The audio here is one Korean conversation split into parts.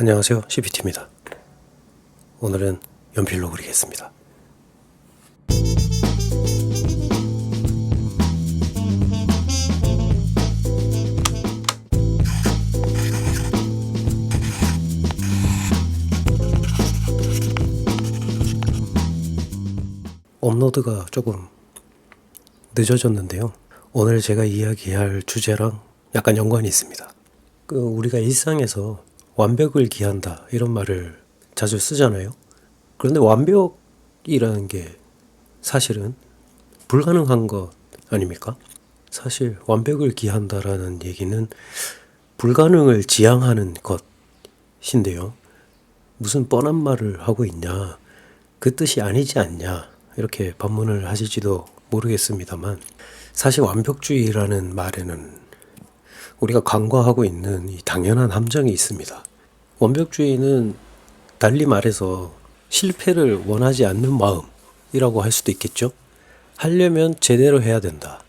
안녕하세요. CPT입니다. 오늘은 연필로 그리겠습니다. 업로드가 조금 늦어졌는데요. 오늘 제가 이야기할 주제랑 약간 연관이 있습니다. 그 우리가 일상에서 완벽을 기한다 이런 말을 자주 쓰잖아요. 그런데 완벽이라는 게 사실은 불가능한 것 아닙니까? 사실 완벽을 기한다라는 얘기는 불가능을 지향하는 것인데요. 무슨 뻔한 말을 하고 있냐. 그 뜻이 아니지 않냐. 이렇게 반문을 하실지도 모르겠습니다만 사실 완벽주의라는 말에는 우리가 간과하고 있는 이 당연한 함정이 있습니다. 완벽주의는 달리 말해서 실패를 원하지 않는 마음이라고 할 수도 있겠죠. 하려면 제대로 해야 된다.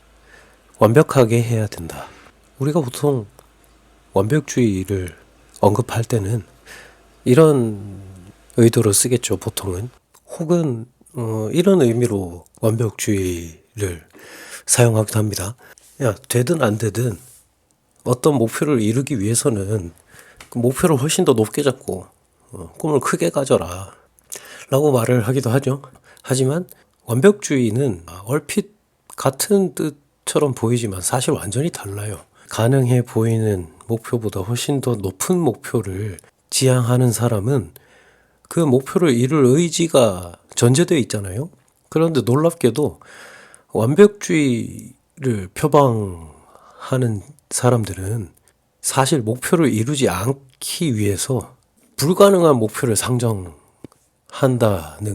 완벽하게 해야 된다. 우리가 보통 완벽주의를 언급할 때는 이런 의도로 쓰겠죠, 보통은. 혹은 어, 이런 의미로 완벽주의를 사용하기도 합니다. 야, 되든 안 되든 어떤 목표를 이루기 위해서는 그 목표를 훨씬 더 높게 잡고 어, 꿈을 크게 가져라 라고 말을 하기도 하죠. 하지만 완벽주의는 얼핏 같은 뜻처럼 보이지만 사실 완전히 달라요. 가능해 보이는 목표보다 훨씬 더 높은 목표를 지향하는 사람은 그 목표를 이룰 의지가 전제되어 있잖아요. 그런데 놀랍게도 완벽주의를 표방하는 사람들은 사실 목표를 이루지 않기 위해서 불가능한 목표를 상정한다는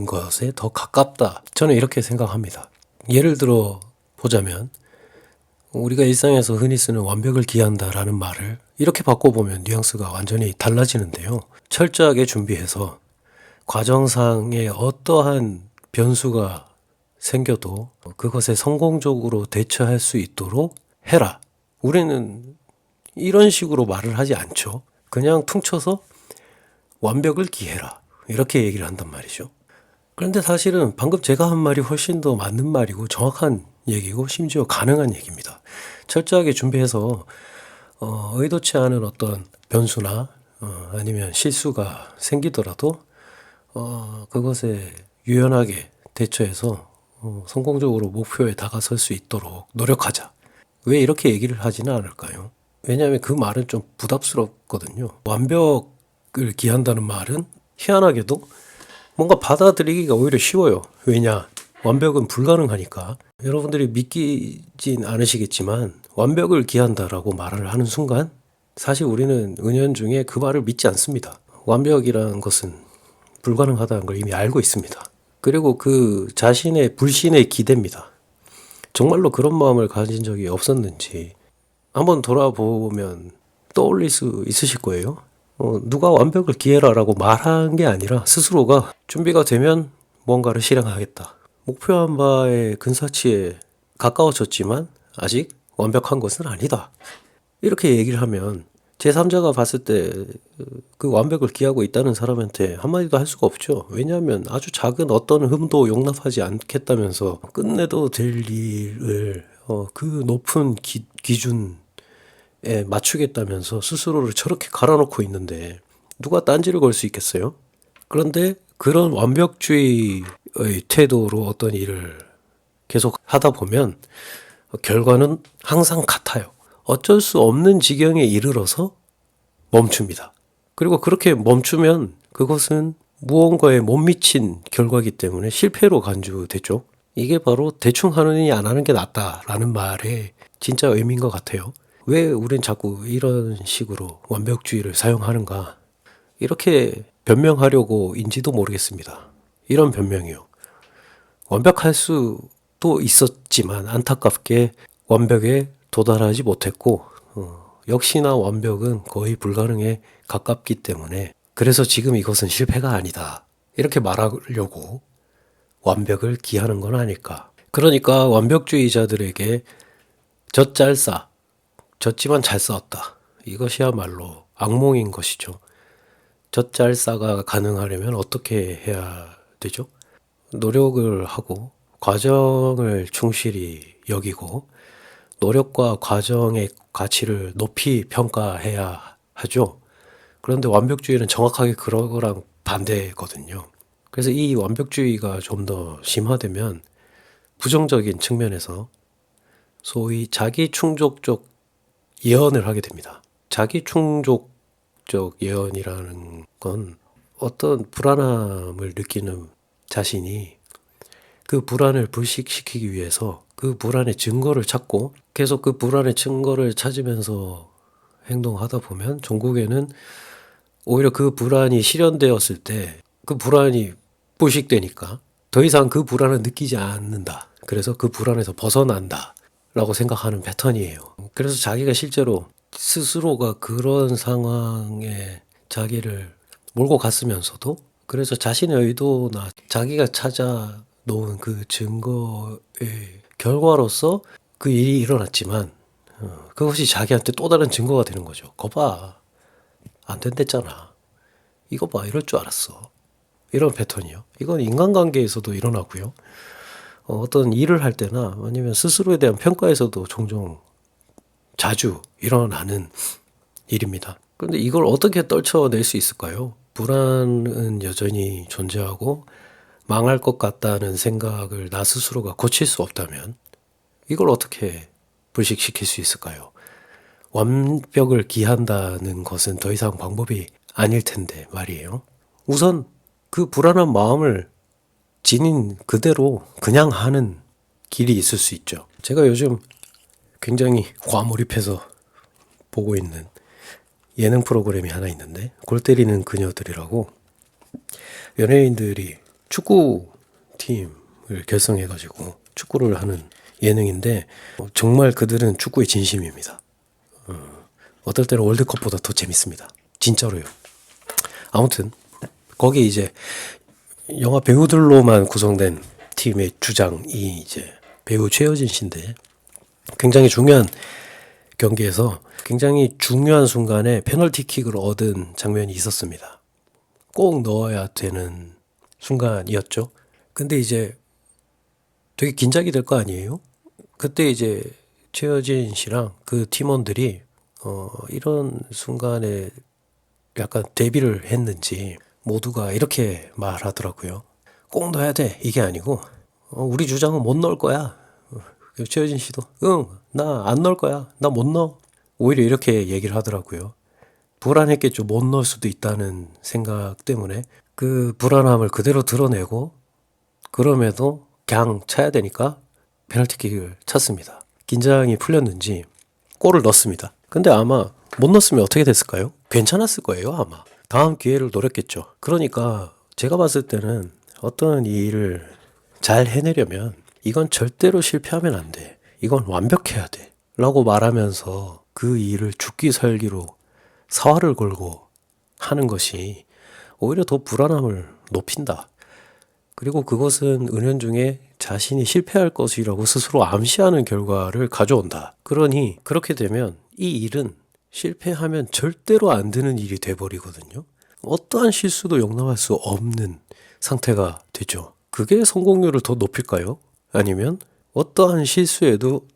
것에 더 가깝다. 저는 이렇게 생각합니다. 예를 들어 보자면 우리가 일상에서 흔히 쓰는 완벽을 기한다라는 말을 이렇게 바꿔보면 뉘앙스가 완전히 달라지는데요. 철저하게 준비해서 과정상의 어떠한 변수가 생겨도 그것에 성공적으로 대처할 수 있도록 해라. 우리는 이런 식으로 말을 하지 않죠. 그냥 퉁쳐서 완벽을 기해라. 이렇게 얘기를 한단 말이죠. 그런데 사실은 방금 제가 한 말이 훨씬 더 맞는 말이고 정확한 얘기고 심지어 가능한 얘기입니다. 철저하게 준비해서 어, 의도치 않은 어떤 변수나 어, 아니면 실수가 생기더라도 어, 그것에 유연하게 대처해서 어, 성공적으로 목표에 다가설 수 있도록 노력하자. 왜 이렇게 얘기를 하지는 않을까요? 왜냐하면 그 말은 좀 부담스럽거든요. 완벽을 기한다는 말은 희한하게도 뭔가 받아들이기가 오히려 쉬워요. 왜냐? 완벽은 불가능하니까. 여러분들이 믿기진 않으시겠지만 완벽을 기한다라고 말을 하는 순간 사실 우리는 은연중에 그 말을 믿지 않습니다. 완벽이라는 것은 불가능하다는 걸 이미 알고 있습니다. 그리고 그 자신의 불신의 기대입니다. 정말로 그런 마음을 가진 적이 없었는지 한번 돌아보면 떠올릴 수 있으실 거예요. 어, 누가 완벽을 기해라라고 말한 게 아니라 스스로가 준비가 되면 뭔가를 실행하겠다. 목표한 바의 근사치에 가까워졌지만 아직 완벽한 것은 아니다. 이렇게 얘기를 하면 제3자가 봤을 때 그 완벽을 기하고 있다는 사람한테 한마디도 할 수가 없죠. 왜냐하면 아주 작은 어떤 흠도 용납하지 않겠다면서 끝내도 될 일을 어, 그 높은 기, 기준에 맞추겠다면서 스스로를 저렇게 갈아놓고 있는데 누가 딴지를 걸 수 있겠어요? 그런데 그런 완벽주의의 태도로 어떤 일을 계속 하다 보면 결과는 항상 같아요. 어쩔 수 없는 지경에 이르러서 멈춥니다. 그리고 그렇게 멈추면 그것은 무언가에 못 미친 결과기 때문에 실패로 간주되죠. 이게 바로 대충 하느니 안 하는 게 낫다라는 말의 진짜 의미인 것 같아요. 왜 우린 자꾸 이런 식으로 완벽주의를 사용하는가? 이렇게 변명하려고인지도 모르겠습니다. 이런 변명이요. 완벽할 수도 있었지만 안타깝게 완벽에 도달하지 못했고 어, 역시나 완벽은 거의 불가능에 가깝기 때문에 그래서 지금 이것은 실패가 아니다. 이렇게 말하려고 완벽을 기하는 건 아닐까. 그러니까 완벽주의자들에게 젖잘싸, 졌지만 잘 싸웠다. 이것이야말로 악몽인 것이죠. 젖잘싸가 가능하려면 어떻게 해야 되죠? 노력을 하고 과정을 충실히 여기고 노력과 과정의 가치를 높이 평가해야 하죠. 그런데 완벽주의는 정확하게 그거랑 반대거든요. 그래서 이 완벽주의가 좀 더 심화되면 부정적인 측면에서 소위 자기 충족적 예언을 하게 됩니다. 자기 충족적 예언이라는 건 어떤 불안함을 느끼는 자신이 그 불안을 불식시키기 위해서 그 불안의 증거를 찾고 계속 그 불안의 증거를 찾으면서 행동하다 보면 종국에는 오히려 그 불안이 실현되었을 때 그 불안이 불식되니까 더 이상 그 불안을 느끼지 않는다. 그래서 그 불안에서 벗어난다. 라고 생각하는 패턴이에요. 그래서 자기가 실제로 스스로가 그런 상황에 자기를 몰고 갔으면서도 그래서 자신의 의도나 자기가 찾아 놓은 그 증거의 결과로서 그 일이 일어났지만 어, 그것이 자기한테 또 다른 증거가 되는 거죠. 거봐. 안 된댔잖아. 이거 봐. 이럴 줄 알았어. 이런 패턴이요. 이건 인간관계에서도 일어나고요. 어, 어떤 일을 할 때나 아니면 스스로에 대한 평가에서도 종종 자주 일어나는 일입니다. 그런데 이걸 어떻게 떨쳐낼 수 있을까요? 불안은 여전히 존재하고 망할 것 같다는 생각을 나 스스로가 고칠 수 없다면 이걸 어떻게 불식시킬 수 있을까요? 완벽을 기한다는 것은 더 이상 방법이 아닐 텐데 말이에요. 우선 그 불안한 마음을 지닌 그대로 그냥 하는 길이 있을 수 있죠. 제가 요즘 굉장히 과몰입해서 보고 있는 예능 프로그램이 하나 있는데 골 때리는 그녀들이라고 연예인들이 축구 팀을 결성해가지고 축구를 하는 예능인데 정말 그들은 축구의 진심입니다. 어, 어떨 때는 월드컵보다 더 재밌습니다. 진짜로요. 아무튼 거기 이제 영화 배우들로만 구성된 팀의 주장이 이제 배우 최여진 씨인데 굉장히 중요한 경기에서 굉장히 중요한 순간에 페널티킥을 얻은 장면이 있었습니다. 꼭 넣어야 되는 순간이었죠. 근데 이제 되게 긴장이 될 거 아니에요? 그때 이제 최여진 씨랑 그 팀원들이 어 이런 순간에 약간 대비를 했는지 모두가 이렇게 말하더라고요. 꼭 넣어야 돼. 이게 아니고, 어, 우리 주장은 못 넣을 거야. 어, 최효진 씨도, 응, 나 안 넣을 거야. 나 못 넣어. 오히려 이렇게 얘기를 하더라고요. 불안했겠죠. 못 넣을 수도 있다는 생각 때문에 그 불안함을 그대로 드러내고, 그럼에도 그냥 차야 되니까 페널티킥을 찼습니다. 긴장이 풀렸는지 골을 넣습니다. 근데 아마 못 넣었으면 어떻게 됐을까요? 괜찮았을 거예요, 아마. 다음 기회를 노렸겠죠. 그러니까 제가 봤을 때는 어떤 일을 잘 해내려면 이건 절대로 실패하면 안 돼. 이건 완벽해야 돼. 라고 말하면서 그 일을 죽기 살기로 사활을 걸고 하는 것이 오히려 더 불안함을 높인다. 그리고 그것은 은연중에 자신이 실패할 것이라고 스스로 암시하는 결과를 가져온다. 그러니 그렇게 되면 이 일은 실패하면 절대로 안 되는 일이 돼버리거든요. 어떠한 실수도 용납할 수 없는 상태가 되죠. 그게 성공률을 더 높일까요? 아니면 어떠한 실수에도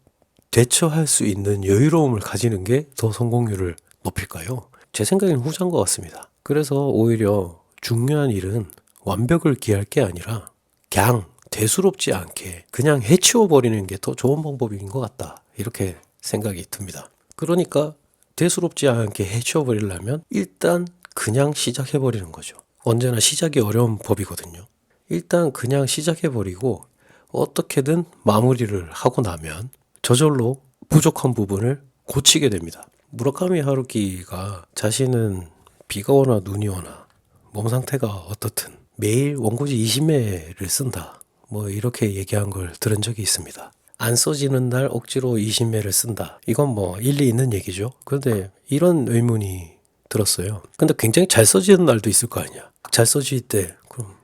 대처할 수 있는 여유로움을 가지는 게 더 성공률을 높일까요? 제 생각에는 후자인 것 같습니다. 그래서 오히려 중요한 일은 완벽을 기할 게 아니라 그냥 대수롭지 않게 그냥 해치워 버리는 게 더 좋은 방법인 것 같다. 이렇게 생각이 듭니다. 그러니까 대수롭지 않게 해치워 버리려면 일단 그냥 시작해 버리는 거죠. 언제나 시작이 어려운 법이거든요. 일단 그냥 시작해 버리고 어떻게든 마무리를 하고 나면 저절로 부족한 부분을 고치게 됩니다. 무라카미 하루키가 자신은 비가 오나 눈이 오나 몸 상태가 어떻든 매일 원고지 20매를 쓴다. 뭐 이렇게 얘기한 걸 들은 적이 있습니다. 안 써지는 날 억지로 20매를 쓴다. 이건 뭐 일리 있는 얘기죠. 그런데 이런 의문이 들었어요. 근데 굉장히 잘 써지는 날도 있을 거 아니야. 잘 써질 때 그럼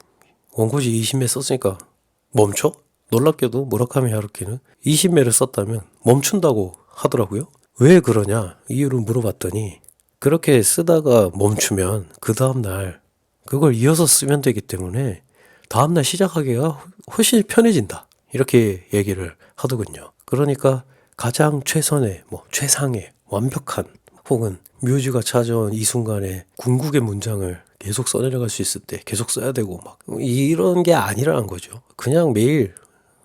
원고지 20매 썼으니까 멈춰? 놀랍게도 무라카미 하루키는 20매를 썼다면 멈춘다고 하더라고요. 왜 그러냐 이유를 물어봤더니 그렇게 쓰다가 멈추면 그 다음날 그걸 이어서 쓰면 되기 때문에 다음날 시작하기가 훨씬 편해진다. 이렇게 얘기를 하더군요. 그러니까 가장 최선의, 뭐, 최상의, 완벽한, 혹은 뮤즈가 찾아온 이 순간에 궁극의 문장을 계속 써내려갈 수 있을 때 계속 써야 되고 막 이런 게 아니라는 거죠. 그냥 매일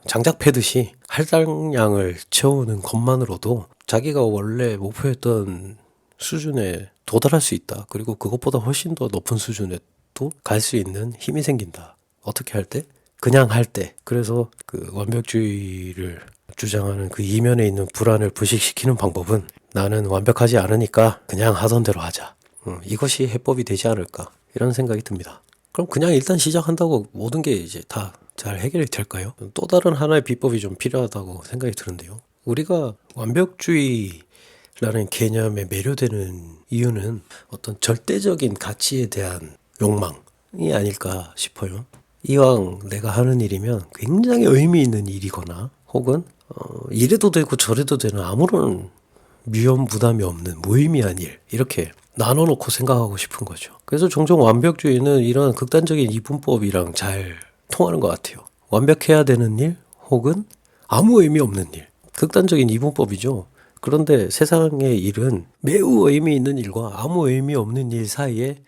장작 패듯이 할당량을 채우는 것만으로도 자기가 원래 목표했던 수준에 도달할 수 있다. 그리고 그것보다 훨씬 더 높은 수준에 또 갈 수 있는 힘이 생긴다. 어떻게 할 때? 그냥 할 때. 그래서 그 완벽주의를 주장하는 그 이면에 있는 불안을 부식시키는 방법은 나는 완벽하지 않으니까 그냥 하던 대로 하자. 음, 이것이 해법이 되지 않을까. 이런 생각이 듭니다. 그럼 그냥 일단 시작한다고 모든 게 이제 다 잘 해결이 될까요? 또 다른 하나의 비법이 좀 필요하다고 생각이 드는데요. 우리가 완벽주의 라는 개념에 매료되는 이유는 어떤 절대적인 가치에 대한 욕망이 아닐까 싶어요. 이왕 내가 하는 일이면 굉장히 의미 있는 일이거나 혹은 어, 이래도 되고 저래도 되는 아무런 위험 부담이 없는 무의미한 일 이렇게 나눠놓고 생각하고 싶은 거죠. 그래서 종종 완벽주의는 이런 극단적인 이분법이랑 잘 통하는 것 같아요. 완벽해야 되는 일 혹은 아무 의미 없는 일 극단적인 이분법이죠. 그런데 세상의 일은 매우 의미 있는 일과 아무 의미 없는 일 사이에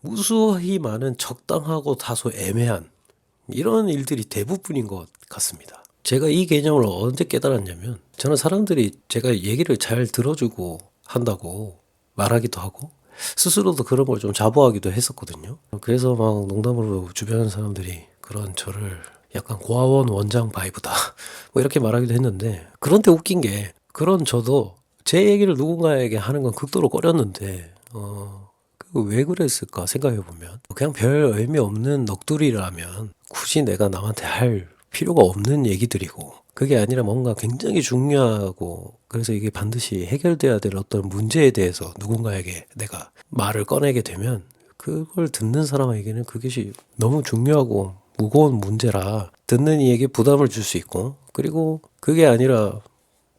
무수히 많은 적당하고 다소 애매한 이런 일들이 대부분인 것 같습니다. 제가 이 개념을 언제 깨달았냐면 저는 사람들이 제가 얘기를 잘 들어주고 한다고 말하기도 하고 스스로도 그런 걸 좀 자부하기도 했었거든요. 그래서 막 농담으로 주변 사람들이 그런 저를 약간 고아원 원장 바이브다 뭐 이렇게 말하기도 했는데 그런데 웃긴 게 그런 저도 제 얘기를 누군가에게 하는 건 극도로 꺼렸는데 어, 왜 그랬을까 생각해 보면 그냥 별 의미 없는 넋두리라면 굳이 내가 남한테 할 필요가 없는 얘기들이고 그게 아니라 뭔가 굉장히 중요하고 그래서 이게 반드시 해결돼야 될 어떤 문제에 대해서 누군가에게 내가 말을 꺼내게 되면 그걸 듣는 사람에게는 그것이 너무 중요하고 무거운 문제라 듣는 이에게 부담을 줄 수 있고 그리고 그게 아니라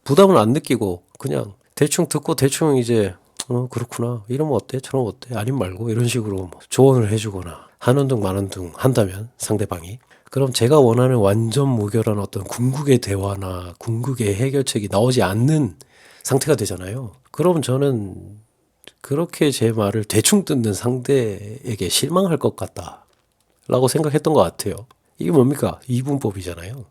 부담을 안 느끼고 그냥 대충 듣고 대충 이제 어 그렇구나 이러면 어때 저러면 어때 아님 말고 이런 식으로 뭐 조언을 해주거나 하는 둥 마는 둥 한다면 상대방이 그럼 제가 원하는 완전 무결한 어떤 궁극의 대화나 궁극의 해결책이 나오지 않는 상태가 되잖아요. 그럼 저는 그렇게 제 말을 대충 듣는 상대에게 실망할 것 같다. 라고 생각했던 것 같아요. 이게 뭡니까? 이분법이잖아요.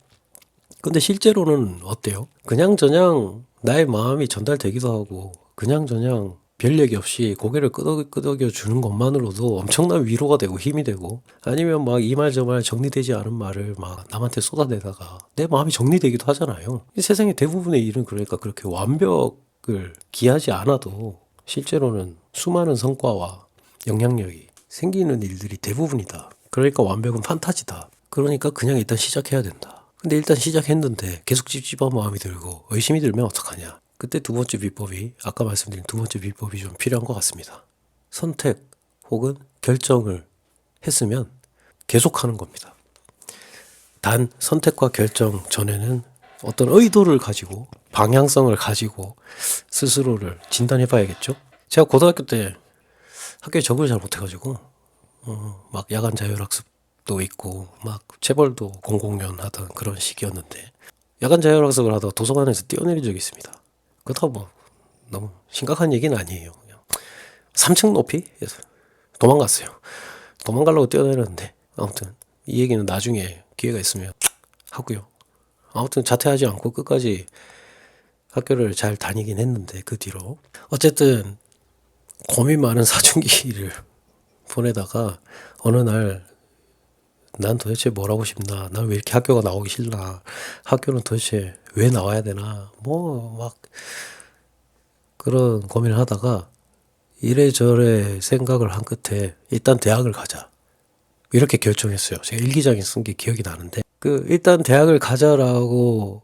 근데 실제로는 어때요? 그냥 저냥 나의 마음이 전달되기도 하고, 그냥 저냥 별 얘기 없이 고개를 끄덕, 끄덕여 주는 것만으로도 엄청난 위로가 되고 힘이 되고, 아니면 막 이 말 저 말 정리되지 않은 말을 막 남한테 쏟아내다가 내 마음이 정리되기도 하잖아요. 이 세상의 대부분의 일은 그러니까 그렇게 완벽을 기하지 않아도 실제로는 수많은 성과와 영향력이 생기는 일들이 대부분이다. 그러니까 완벽은 판타지다. 그러니까 그냥 일단 시작해야 된다. 근데 일단 시작했는데 계속 찝찝한 마음이 들고 의심이 들면 어떡하냐. 그때 두 번째 비법이 아까 말씀드린 두 번째 비법이 좀 필요한 것 같습니다. 선택 혹은 결정을 했으면 계속하는 겁니다. 단 선택과 결정 전에는 어떤 의도를 가지고 방향성을 가지고 스스로를 진단해 봐야겠죠. 제가 고등학교 때 학교에 적응을 잘 못해가지고 어, 막 야간 자율학습 도 있고 막 체벌도 공공연 하던 그런 시기였는데 야간 자율학습을 하다가 도서관에서 뛰어내린 적이 있습니다. 그렇다고 뭐 너무 심각한 얘기는 아니에요. 그냥 3층 높이에서 도망갔어요. 도망가려고 뛰어내렸는데 아무튼 이 얘기는 나중에 기회가 있으면 하고요. 아무튼 자퇴하지 않고 끝까지 학교를 잘 다니긴 했는데 그 뒤로 어쨌든 고민 많은 사춘기를 보내다가 어느 날 난 도대체 뭘 하고 싶나? 난 왜 이렇게 학교가 나오기 싫나? 학교는 도대체 왜 나와야 되나? 뭐 막 그런 고민을 하다가 이래저래 생각을 한 끝에 일단 대학을 가자. 이렇게 결정했어요. 제가 일기장에 쓴 게 기억이 나는데 그 일단 대학을 가자라고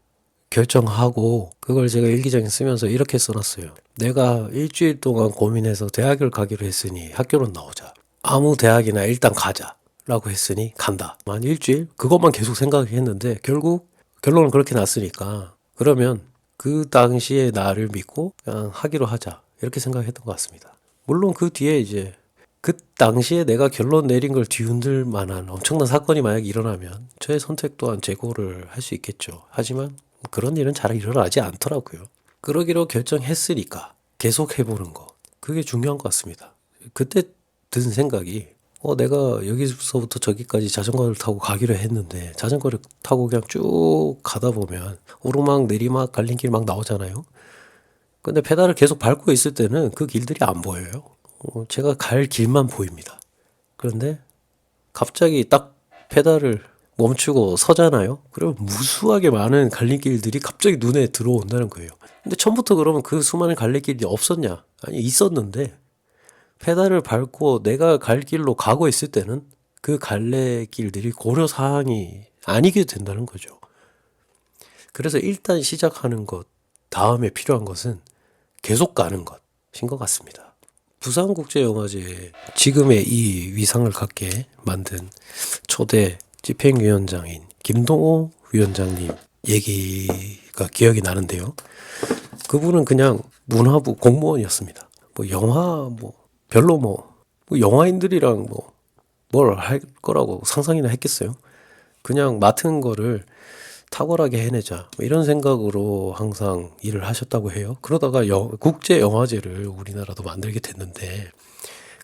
결정하고 그걸 제가 일기장에 쓰면서 이렇게 써놨어요. 내가 일주일 동안 고민해서 대학을 가기로 했으니 학교는 나오자. 아무 대학이나 일단 가자. 라고 했으니 간다. 만 일주일? 그것만 계속 생각했는데 결국 결론은 그렇게 났으니까 그러면 그 당시에 나를 믿고 그냥 하기로 하자. 이렇게 생각했던 것 같습니다. 물론 그 뒤에 이제 그 당시에 내가 결론 내린 걸 뒤흔들 만한 엄청난 사건이 만약 일어나면 저의 선택 또한 재고를 할 수 있겠죠. 하지만 그런 일은 잘 일어나지 않더라고요. 그러기로 결정했으니까 계속 해보는 거. 그게 중요한 것 같습니다. 그때 든 생각이 어, 내가 여기서부터 저기까지 자전거를 타고 가기로 했는데 자전거를 타고 그냥 쭉 가다 보면 오르막 내리막 갈림길 막 나오잖아요. 근데 페달을 계속 밟고 있을 때는 그 길들이 안 보여요. 어, 제가 갈 길만 보입니다. 그런데 갑자기 딱 페달을 멈추고 서잖아요. 그러면 무수하게 많은 갈림길들이 갑자기 눈에 들어온다는 거예요. 근데 처음부터 그러면 그 수많은 갈림길이 없었냐? 아니, 있었는데 페달을 밟고 내가 갈 길로 가고 있을 때는 그 갈래길들이 고려 사항이 아니게 된다는 거죠. 그래서 일단 시작하는 것, 다음에 필요한 것은 계속 가는 것인 것 같습니다. 부산국제영화제 지금의 이 위상을 갖게 만든 초대 집행위원장인 김동호 위원장님 얘기가 기억이 나는데요. 그분은 그냥 문화부 공무원이었습니다. 뭐 영화 뭐 별로 뭐, 뭐 영화인들이랑 뭐 뭘 할 거라고 상상이나 했겠어요. 그냥 맡은 거를 탁월하게 해내자 뭐 이런 생각으로 항상 일을 하셨다고 해요. 그러다가 여, 국제 영화제를 우리나라도 만들게 됐는데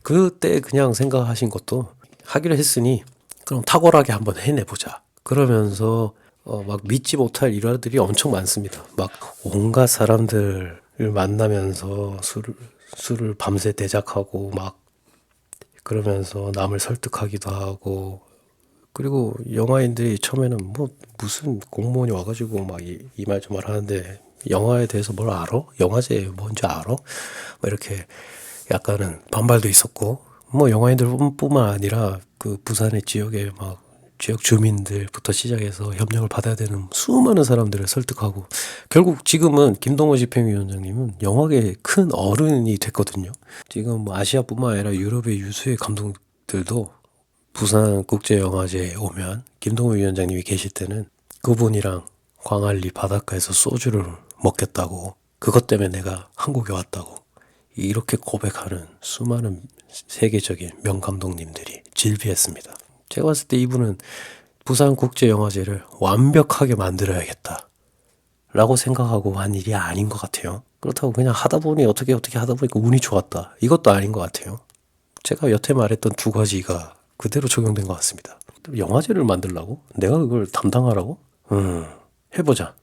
그때 그냥 생각하신 것도 하기로 했으니 그럼 탁월하게 한번 해내보자. 그러면서 어, 막 믿지 못할 일화들이 엄청 많습니다. 막 온갖 사람들을 만나면서 술을 술을 밤새 대작하고 막 그러면서 남을 설득하기도 하고 그리고 영화인들이 처음에는 뭐 무슨 공무원이 와가지고 막 이 말 저 말 하는데 영화에 대해서 뭘 알아? 영화제 뭔지 알아? 뭐 이렇게 약간은 반발도 있었고 뭐 영화인들뿐만 아니라 그 부산의 지역에 막 지역 주민들부터 시작해서 협력을 받아야 되는 수많은 사람들을 설득하고 결국 지금은 김동호 집행위원장님은 영화계 큰 어른이 됐거든요. 지금 뭐 아시아뿐만 아니라 유럽의 유수의 감독들도 부산 국제영화제에 오면 김동호 위원장님이 계실 때는 그분이랑 광안리 바닷가에서 소주를 먹겠다고 그것 때문에 내가 한국에 왔다고 이렇게 고백하는 수많은 세계적인 명감독님들이 질비했습니다. 제가 봤을 때 이분은 부산국제영화제를 완벽하게 만들어야겠다. 라고 생각하고 한 일이 아닌 것 같아요. 그렇다고 그냥 하다 보니 어떻게 어떻게 하다 보니까 운이 좋았다. 이것도 아닌 것 같아요. 제가 여태 말했던 두 가지가 그대로 적용된 것 같습니다. 영화제를 만들라고? 내가 그걸 담당하라고? 음, 해보자.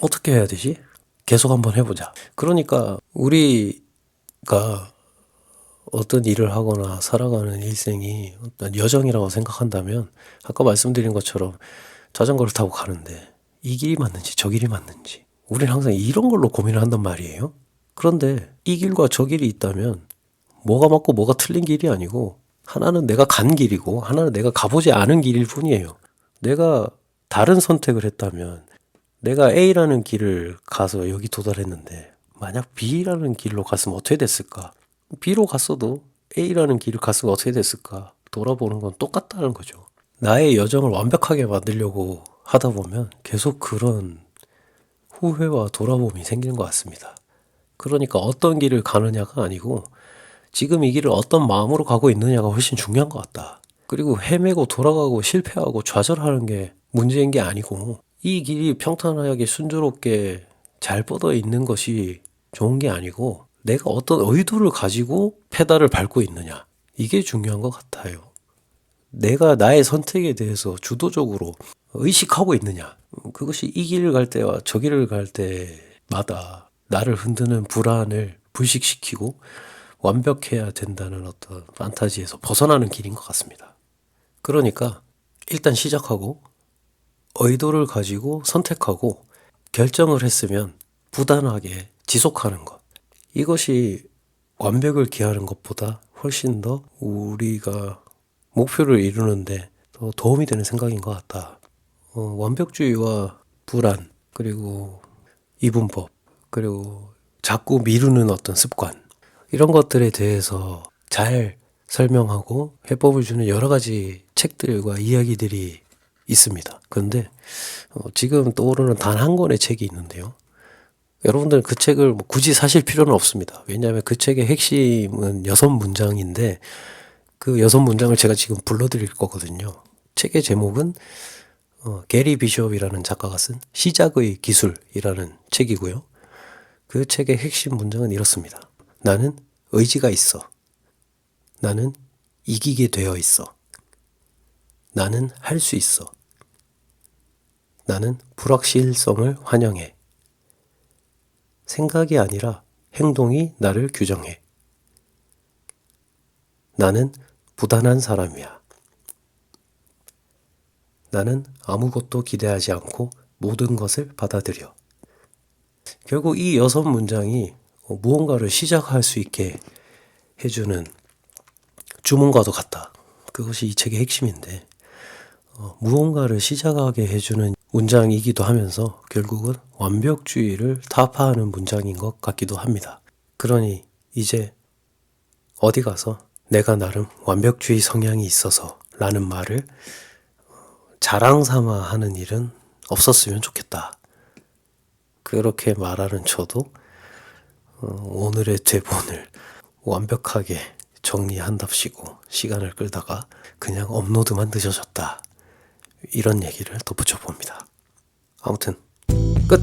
어떻게 해야 되지? 계속 한번 해보자. 그러니까 우리가 어떤 일을 하거나 살아가는 일생이 어떤 여정이라고 생각한다면 아까 말씀드린 것처럼 자전거를 타고 가는데 이 길이 맞는지 저 길이 맞는지 우리는 항상 이런 걸로 고민을 한단 말이에요. 그런데 이 길과 저 길이 있다면 뭐가 맞고 뭐가 틀린 길이 아니고 하나는 내가 간 길이고 하나는 내가 가보지 않은 길일 뿐이에요. 내가 다른 선택을 했다면 내가 A라는 길을 가서 여기 도달했는데 만약 B라는 길로 갔으면 어떻게 됐을까? B로 갔어도 A라는 길을 갔으면 어떻게 됐을까? 돌아보는 건 똑같다는 거죠. 나의 여정을 완벽하게 만들려고 하다 보면 계속 그런 후회와 돌아봄이 생기는 것 같습니다. 그러니까 어떤 길을 가느냐가 아니고 지금 이 길을 어떤 마음으로 가고 있느냐가 훨씬 중요한 것 같다. 그리고 헤매고 돌아가고 실패하고 좌절하는 게 문제인 게 아니고 이 길이 평탄하게 순조롭게 잘 뻗어 있는 것이 좋은 게 아니고 내가 어떤 의도를 가지고 페달을 밟고 있느냐. 이게 중요한 것 같아요. 내가 나의 선택에 대해서 주도적으로 의식하고 있느냐. 그것이 이 길을 갈 때와 저 길을 갈 때마다 나를 흔드는 불안을 불식시키고 완벽해야 된다는 어떤 판타지에서 벗어나는 길인 것 같습니다. 그러니까 일단 시작하고 의도를 가지고 선택하고 결정을 했으면 부단하게 지속하는 것. 이것이 완벽을 기하는 것보다 훨씬 더 우리가 목표를 이루는데 더 도움이 되는 생각인 것 같다. 어, 완벽주의와 불안, 그리고 이분법, 그리고 자꾸 미루는 어떤 습관, 이런 것들에 대해서 잘 설명하고 해법을 주는 여러 가지 책들과 이야기들이 있습니다. 그런데 어, 지금 떠오르는 단 한 권의 책이 있는데요. 여러분들은 그 책을 뭐 굳이 사실 필요는 없습니다. 왜냐하면 그 책의 핵심은 여섯 문장인데 그 여섯 문장을 제가 지금 불러드릴 거거든요. 책의 제목은 어, 게리 비숍이라는 작가가 쓴 시작의 기술이라는 책이고요. 그 책의 핵심 문장은 이렇습니다. 나는 의지가 있어. 나는 이기게 되어 있어. 나는 할 수 있어. 나는 불확실성을 환영해. 생각이 아니라 행동이 나를 규정해. 나는 부단한 사람이야. 나는 아무것도 기대하지 않고 모든 것을 받아들여. 결국 이 여섯 문장이 무언가를 시작할 수 있게 해주는 주문과도 같다. 그것이 이 책의 핵심인데, 어, 무언가를 시작하게 해주는 문장이기도 하면서 결국은 완벽주의를 타파하는 문장인 것 같기도 합니다. 그러니 이제 어디 가서 내가 나름 완벽주의 성향이 있어서 라는 말을 어, 자랑 삼아 하는 일은 없었으면 좋겠다. 그렇게 말하는 저도 어, 오늘의 대본을 완벽하게 정리한답시고 시간을 끌다가 그냥 업로드만 늦어졌다. 이런 얘기를 덧붙여 봅니다. 아무튼 끝!